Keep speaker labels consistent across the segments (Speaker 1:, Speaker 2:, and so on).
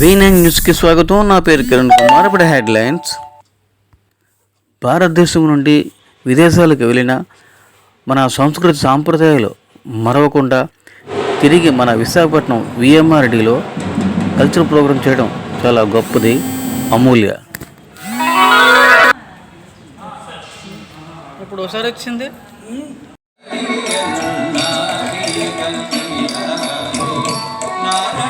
Speaker 1: వి న్యూస్కి స్వాగతం. నా పేరు కిరణ్ కుమార్. ఇప్పుడు హెడ్లైన్స్. భారతదేశం నుండి విదేశాలకు వెళ్ళిన మన సంస్కృతి సాంప్రదాయాలు మరవకుండా తిరిగి మన విశాఖపట్నం విఎంఆర్డిలో కల్చర్ ప్రోగ్రాం చేయడం చాలా గొప్పది అమూల్య. ఇప్పుడు ఒకసారి వచ్చింది.
Speaker 2: నారాయణ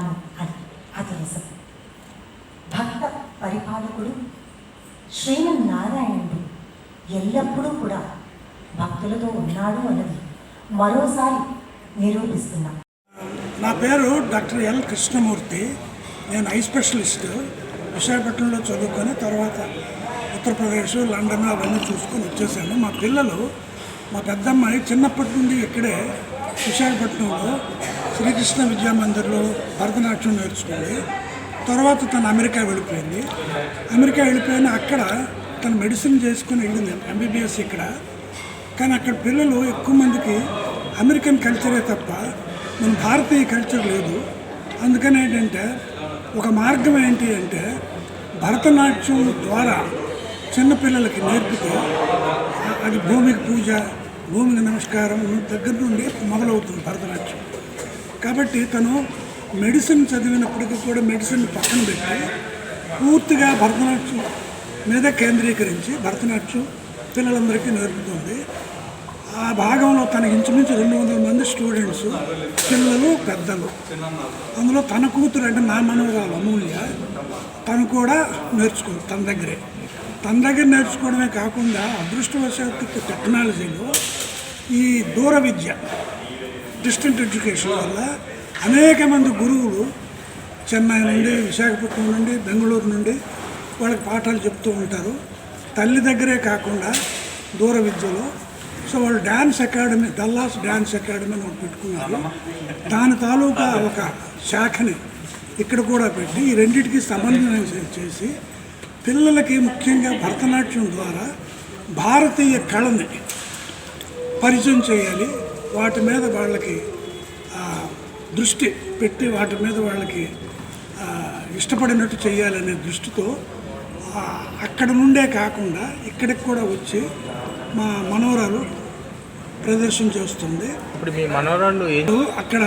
Speaker 2: వెన్నంటే ఉన్నాను అని అది నిజం భక్త పరిపాలకుడు శ్రీమన్నారాయణుడు ఎల్లప్పుడూ కూడా భక్తులతో ఉన్నాడు అన్నది మరోసారి నిరూపిస్తున్నాం.
Speaker 3: నా పేరు డాక్టర్ ఎల్ కృష్ణమూర్తి. నేను ఐ స్పెషలిస్ట్. విశాఖపట్నంలో చదువుకొని తర్వాత ఉత్తరప్రదేశ్ లండన్ అవన్నీ చూసుకొని వచ్చేసాను. మా పిల్లలు మా పెద్దమ్మాయి చిన్నప్పటి నుండి ఇక్కడే విశాఖపట్నంలో శ్రీకృష్ణ విద్యా మందిర్లో భరతనాట్యం నేర్చుకుంది. తర్వాత తను అమెరికా వెళ్ళిపోయింది. అమెరికా వెళ్ళిపోయిన అక్కడ తను మెడిసిన్ చేసుకుని వెళ్ళింది ఎంబీబీఎస్ ఇక్కడ. కానీ అక్కడ పిల్లలు ఎక్కువ మందికి అమెరికన్ కల్చరే తప్ప మన భారతీయ కల్చర్ లేదు. అందుకని ఏంటంటే ఒక మార్గం ఏంటి అంటే భరతనాట్యం ద్వారా చిన్నపిల్లలకి నేర్పితే అది భూమికి పూజ భూమికి నమస్కారం దగ్గర నుండి మొదలవుతుంది భరతనాట్యం. కాబట్టి తను మెడిసిన్ చదివినప్పటికీ కూడా మెడిసిన్ పక్కన పెట్టి పూర్తిగా భరతనాట్యం మీద కేంద్రీకరించి భరతనాట్యం పిల్లలందరికీ నేర్పుతుంది. ఆ భాగంలో తన ఇంచుమించు రెండు వందల మంది స్టూడెంట్స్ పిల్లలు పెద్దలు. అందులో తన కూతురు అంటే నా మనవరాలు అమూల్య. తను కూడా నేర్చుకుంది తన దగ్గరే. తన దగ్గర నేర్చుకోవడమే కాకుండా అదృష్టవశాత్తు టెక్నాలజీలో ఈ దూర విద్య డిస్టెంట్ ఎడ్యుకేషన్ వల్ల అనేక మంది గురువులు చెన్నై నుండి విశాఖపట్నం నుండి బెంగళూరు నుండి వాళ్ళకి పాఠాలు చెప్తూ ఉంటారు. తల్లి దగ్గరే కాకుండా దూర విద్యలో. సో వాళ్ళు dance academy Dallas dance academy అని ఒకటి పెట్టుకున్నారు. దాని తాలూకా ఒక శాఖని ఇక్కడ కూడా పెట్టి ఈ రెండింటికి సమన్వయం చేసి పిల్లలకి ముఖ్యంగా భరతనాట్యం ద్వారా భారతీయ కళని పరిచయం చేయాలి. వాటి మీద వాళ్ళకి దృష్టి పెట్టి వాటి మీద వాళ్ళకి ఇష్టపడినట్టు చేయాలనే దృష్టితో అక్కడ నుండే కాకుండా ఇక్కడికి కూడా వచ్చి మా మనవరాలు ప్రదర్శన చేస్తుంది.
Speaker 4: ఇప్పుడు మీ మనవరాళ్ళు ఏం
Speaker 3: అక్కడ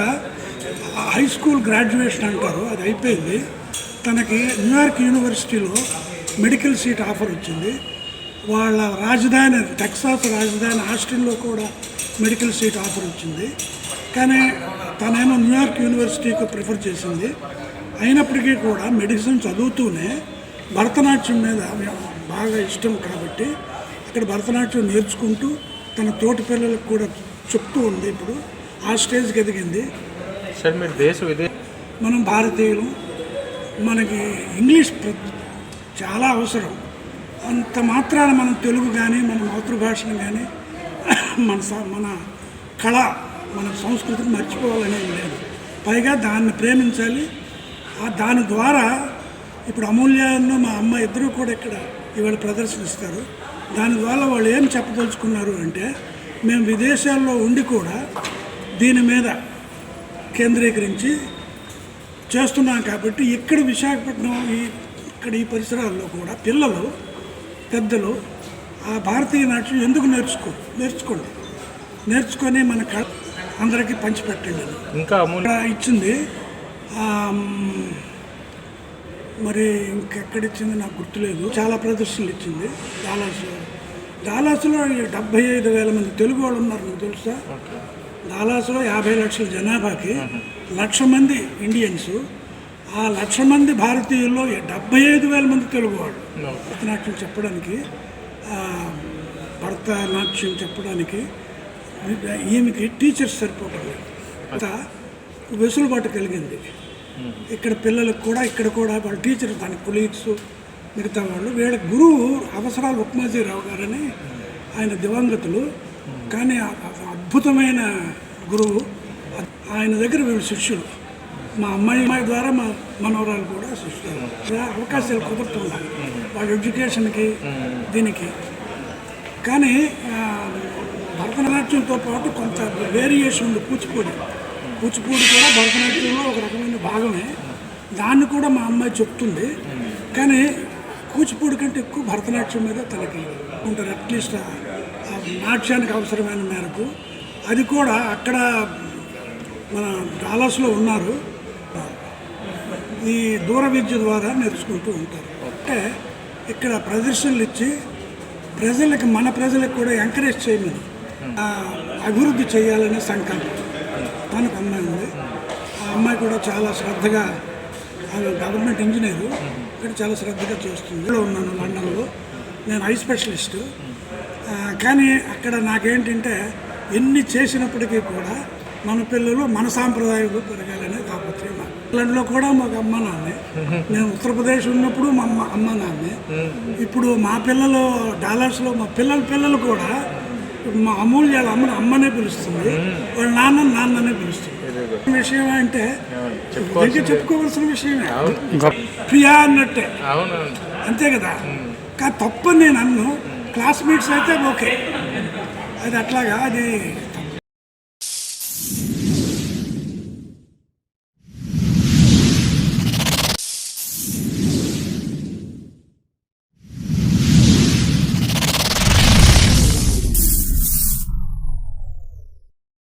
Speaker 3: హై స్కూల్ గ్రాడ్యుయేషన్ అంటారు అది అయిపోయింది. తనకి న్యూయార్క్ యూనివర్సిటీలో మెడికల్ సీట్ ఆఫర్ వచ్చింది. వాళ్ళ రాజధాని టెక్సాస్ రాజధాని ఆస్టిన్లో కూడా మెడికల్ సీట్ ఆఫర్ వచ్చింది. కానీ తనేమో న్యూయార్క్ యూనివర్సిటీకి ప్రిఫర్ చేసింది. అయినప్పటికీ కూడా మెడిసిన్ చదువుతూనే భరతనాట్యం మీద బాగా ఇష్టం కాబట్టి అక్కడ భరతనాట్యం నేర్చుకుంటూ తన తోటి పిల్లలకు కూడా చెప్తూ ఉంది ఇప్పుడు. ఆ స్టేజ్కి ఎదిగింది.
Speaker 4: సార్ మీరు దేశ విదే
Speaker 3: మనం భారతీయులు. మనకి ఇంగ్లీష్ చాలా అవసరం. అంత మాత్రాన మనం తెలుగు కానీ మన మాతృభాషను కానీ మన స- మన కళ మన సంస్కృతిని మర్చిపోవాలనేది లేదు. పైగా దాన్ని ప్రేమించాలి. ఆ దాని ద్వారా ఇప్పుడు అమూల్యాన్ని మా అమ్మ ఇద్దరు కూడా ఇక్కడ ఇవాళ ప్రదర్శనిస్తారు. దాని ద్వారా వాళ్ళు ఏం చెప్పదలుచుకున్నారు అంటే మేము విదేశాల్లో ఉండి కూడా దీని మీద కేంద్రీకరించి చేస్తున్నాం కాబట్టి ఇక్కడ విశాఖపట్నం ఈ ఇక్కడ ఈ పరిసరాల్లో కూడా పిల్లలు పెద్దలు ఆ భారతీయ నాట్యం ఎందుకు నేర్చుకో నేర్చుకోండి? నేర్చుకొని మన కళ అందరికీ పంచిపెట్టండి.
Speaker 4: ఇంకా
Speaker 3: ఇచ్చింది. మరి ఇంకెక్కడ ఇచ్చింది నాకు గుర్తులేదు. చాలా ప్రదర్శనలు ఇచ్చింది. డాలాస్లో ఈ డెబ్బై ఐదు వేల మంది తెలుగు వాళ్ళు ఉన్నారు మీకు తెలుసా? దాలాసులో యాభై లక్షల జనాభాకి లక్ష మంది ఇండియన్స్. ఆ లక్ష మంది భారతీయుల్లో డెబ్బై ఐదు వేల మంది తెలుగు వాళ్ళు. భరతనాట్యం చెప్పడానికి భరతనాట్యం చెప్పడానికి ఈమెకి టీచర్స్ సరిపోవడం లేదు. వెసులుబాటు కలిగింది. ఇక్కడ పిల్లలకు కూడా ఇక్కడ కూడా వాళ్ళ టీచర్ దాని కొలీగ్స్ మిగతా వాళ్ళు వీళ్ళ గురువు అవసరాలు ఉప్మాజీరావు గారని ఆయన దివంగతులు. కానీ అద్భుతమైన గురువు ఆయన దగ్గర వీళ్ళు శిష్యులు. మా అమ్మాయి అమ్మాయి ద్వారా మా మనవరాలు కూడా శిష్యులు. అవకాశాలు కుదురుతున్నాయి వాళ్ళ ఎడ్యుకేషన్కి దీనికి. కానీ భరతనాట్యంతో పాటు కొంత వేరియేషన్ ఉంది కూచిపూడి. కూచిపూడి కూడా భరతనాట్యంలో ఒక రకమైన భాగమే. దాన్ని కూడా మా అమ్మాయి చెప్తుంది. కానీ కూచిపూడి కంటే ఎక్కువ భరతనాట్యం మీద తనకి ఉంటారు. అట్లీస్ట్ నాట్యానికి అవసరమైన మేరకు. అది కూడా అక్కడ మన డాలస్లో ఉన్నారు. ఈ దూర విద్య ద్వారా నేర్చుకుంటూ ఉంటారు. అంటే ఇక్కడ ప్రదర్శనలు ఇచ్చి ప్రజలకు మన ప్రజలకు కూడా ఎంకరేజ్ చేయమని అభివృద్ధి చేయాలనే సంకల్పం. తనకు అమ్మాయి ఉంది. ఆ అమ్మాయి కూడా చాలా శ్రద్ధగా ఆమె గవర్నమెంట్ ఇంజనీరు ఇక్కడ చాలా శ్రద్ధగా చేస్తుంది. ఇక్కడ ఉన్నాను లండన్లో. నేను ఐ స్పెషలిస్టు కానీ అక్కడ నాకేంటంటే ఎన్ని చేసినప్పటికీ కూడా మన పిల్లలు మన సాంప్రదాయంలో పెరగాలనే తాపత్రయం నాకు. ఇంగ్లాండ్లో కూడా మాకు అమ్మ నాన్నే. నేను ఉత్తరప్రదేశ్ ఉన్నప్పుడు మా అమ్మ అమ్మ నాన్నే. ఇప్పుడు మా పిల్లలు డాలర్స్లో మా పిల్లల పిల్లలు కూడా మా అమూల్యాల అమ్మని అమ్మనే పిలుస్తుంది. వాళ్ళ నాన్న నాన్ననే పిలుస్తుంది. విషయం అంటే ఇంకా చెప్పుకోవాల్సిన విషయమే ప్రియా అన్నట్టే. అంతే కదా? కానీ తప్పని నేను అన్ను క్లాస్మేట్స్ అయితే ఓకే. అది అట్లాగా అది